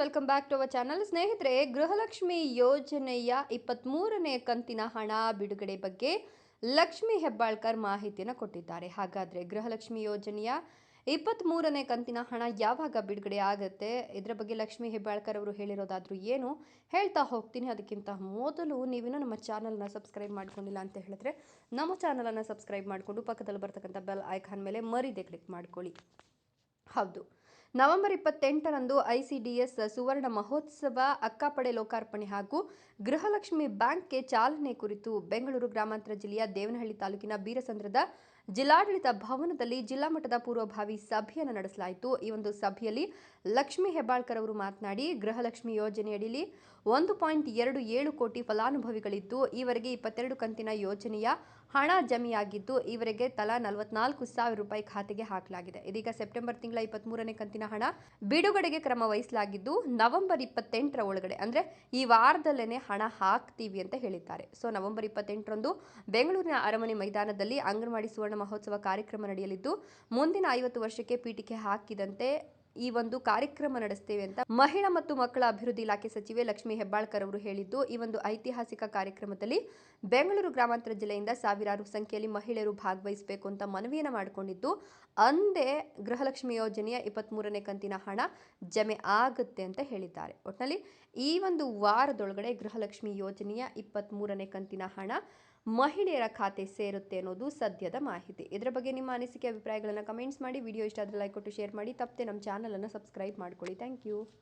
Welcome back to our channel ಸ್ನೇಹಿತರೆ, ಗೃಹಲಕ್ಷ್ಮಿ ಯೋಜನೆಯ ಇಪ್ಪತ್ತ್ಮೂರನೇ ಕಂತಿನ ಹಣ ಬಿಡುಗಡೆ ಬಗ್ಗೆ ಲಕ್ಷ್ಮಿ ಹೆಬ್ಬಾಳ್ಕರ್ ಮಾಹಿತಿಯನ್ನು ಕೊಟ್ಟಿದ್ದಾರೆ. ಹಾಗಾದರೆ ಗೃಹಲಕ್ಷ್ಮಿ ಯೋಜನೆಯ ಇಪ್ಪತ್ತ್ಮೂರನೇ ಕಂತಿನ ಹಣ ಯಾವಾಗ ಬಿಡುಗಡೆ ಆಗುತ್ತೆ? ಇದರ ಬಗ್ಗೆ ಲಕ್ಷ್ಮಿ ಹೆಬ್ಬಾಳ್ಕರ್ ಅವರು ಹೇಳಿರೋದಾದರೂ ಏನು? ಹೇಳ್ತಾ ಹೋಗ್ತೀನಿ. ಅದಕ್ಕಿಂತ ಮೊದಲು ನೀವಿನ್ನೂ ನಮ್ಮ ಚಾನಲ್ನ ಸಬ್ಸ್ಕ್ರೈಬ್ ಮಾಡ್ಕೊಂಡಿಲ್ಲ ಅಂತ ಹೇಳಿದ್ರೆ ನಮ್ಮ ಚಾನಲನ್ನು ಸಬ್ಸ್ಕ್ರೈಬ್ ಮಾಡಿಕೊಂಡು ಪಕ್ಕದಲ್ಲಿ ಬರ್ತಕ್ಕಂಥ ಬೆಲ್ ಐಕಾನ್ ಮೇಲೆ ಮರಿದೆ ಕ್ಲಿಕ್ ಮಾಡ್ಕೊಳ್ಳಿ. ಹೌದು. ನವೆಂಬರ್ ಇಪ್ಪತ್ತೆಂಟರಂದು ಐಸಿಡಿಎಸ್ ಸುವರ್ಣ ಮಹೋತ್ಸವ, ಅಕ್ಕಪಡೆ ಲೋಕಾರ್ಪಣೆ ಹಾಗೂ ಗೃಹಲಕ್ಷ್ಮಿ ಬ್ಯಾಂಕ್ಗೆ ಚಾಲನೆ ಕುರಿತು ಬೆಂಗಳೂರು ಗ್ರಾಮಾಂತರ ಜಿಲ್ಲೆಯ ದೇವನಹಳ್ಳಿ ತಾಲೂಕಿನ ಬೀರಸಂದ್ರದ ಜಿಲ್ಲಾಡಳಿತ ಭವನದಲ್ಲಿ ಜಿಲ್ಲಾ ಮಟ್ಟದ ಪೂರ್ವಭಾವಿ ಸಭೆಯನ್ನು ನಡೆಸಲಾಯಿತು. ಈ ಒಂದು ಸಭೆಯಲ್ಲಿ ಲಕ್ಷ್ಮಿ ಹೆಬ್ಬಾಳ್ಕರ್ ಅವರು ಮಾತನಾಡಿ, ಗೃಹಲಕ್ಷ್ಮಿ ಯೋಜನೆಯಡಿಯಲ್ಲಿ ಒಂದು ಪಾಯಿಂಟ್ ಎರಡು ಏಳು ಕೋಟಿ ಫಲಾನುಭವಿಗಳಿದ್ದು, ಈವರೆಗೆ ಇಪ್ಪತ್ತೆರಡು ಕಂತಿನ ಯೋಜನೆಯ ಹಣ ಜಮೆಯಾಗಿದ್ದು, ಈವರೆಗೆ ತಲಾ ನಲವತ್ನಾಲ್ಕು ಸಾವಿರ ರೂಪಾಯಿ ಖಾತೆಗೆ ಹಾಕಲಾಗಿದೆ. ಇದೀಗ ಸೆಪ್ಟೆಂಬರ್ ತಿಂಗಳ ಇಪ್ಪತ್ಮೂರನೇ ಕಂತಿನ ಹಣ ಬಿಡುಗಡೆಗೆ ಕ್ರಮ ವಹಿಸಲಾಗಿದ್ದು, ನವೆಂಬರ್ ಇಪ್ಪತ್ತೆಂಟರ ಒಳಗಡೆ, ಅಂದರೆ ಈ ವಾರದಲ್ಲೇ ಹಣ ಹಾಕ್ತೀವಿ ಅಂತ ಹೇಳಿದ್ದಾರೆ. ಸೊ, ನವೆಂಬರ್ ಇಪ್ಪತ್ತೆಂಟರಂದು ಬೆಂಗಳೂರಿನ ಅರಮನೆ ಮೈದಾನದಲ್ಲಿ ಅಂಗನವಾಡಿ ಸುವರ್ಣ ಮಹೋತ್ಸವ ಕಾರ್ಯಕ್ರಮ ನಡೆಯಲಿದ್ದು, ಮುಂದಿನ ಐವತ್ತು ವರ್ಷಕ್ಕೆ ಪೀಠಿಕೆ ಹಾಕಿದಂತೆ ಈ ಒಂದು ಕಾರ್ಯಕ್ರಮ ನಡೆಸ್ತೇವೆ ಅಂತ ಮಹಿಳಾ ಮತ್ತು ಮಕ್ಕಳ ಅಭಿವೃದ್ಧಿ ಇಲಾಖೆ ಸಚಿವೆ ಲಕ್ಷ್ಮಿ ಹೆಬ್ಬಾಳ್ಕರ್ ಅವರು ಹೇಳಿದ್ದು. ಈ ಒಂದು ಐತಿಹಾಸಿಕ ಕಾರ್ಯಕ್ರಮದಲ್ಲಿ ಬೆಂಗಳೂರು ಗ್ರಾಮಾಂತರ ಜಿಲ್ಲೆಯಿಂದ ಸಾವಿರಾರು ಸಂಖ್ಯೆಯಲ್ಲಿ ಮಹಿಳೆಯರು ಭಾಗವಹಿಸಬೇಕು ಅಂತ ಮನವಿಯನ್ನು ಮಾಡಿಕೊಂಡಿದ್ದು, ಅಂದೇ ಗೃಹಲಕ್ಷ್ಮಿ ಯೋಜನೆಯ ಇಪ್ಪತ್ತ್ಮೂರನೇ ಕಂತಿನ ಹಣ ಜಮೆ ಆಗುತ್ತೆ ಅಂತ ಹೇಳಿದ್ದಾರೆ. ಒಟ್ಟಿನಲ್ಲಿ ಈ ಒಂದು ವಾರದೊಳಗಡೆ ಗೃಹಲಕ್ಷ್ಮಿ ಯೋಜನೆಯ ಇಪ್ಪತ್ತ್ಮೂರನೇ ಕಂತಿನ ಹಣ ಮಹಿಳೆಯರ ಖಾತೆ ಸೇರುತ್ತೆ ಅನ್ನೋದು ಸದ್ಯದ ಮಾಹಿತಿ. ಇದರ ಬಗ್ಗೆ ನಿಮ್ಮ ಅನಿಸಿಕೆ, ಅಭಿಪ್ರಾಯಗಳನ್ನು ಕಮೆಂಟ್ಸ್ ಮಾಡಿ. ವಿಡಿಯೋ ಇಷ್ಟ ಆದರೆ ಲೈಕ್ ಕೊಟ್ಟು ಶೇರ್ ಮಾಡಿ. ತಪ್ಪದೆ ನಮ್ಮ ಚಾನಲನ್ನು ಸಬ್ಸ್ಕ್ರೈಬ್ ಮಾಡ್ಕೊಳ್ಳಿ. Thank you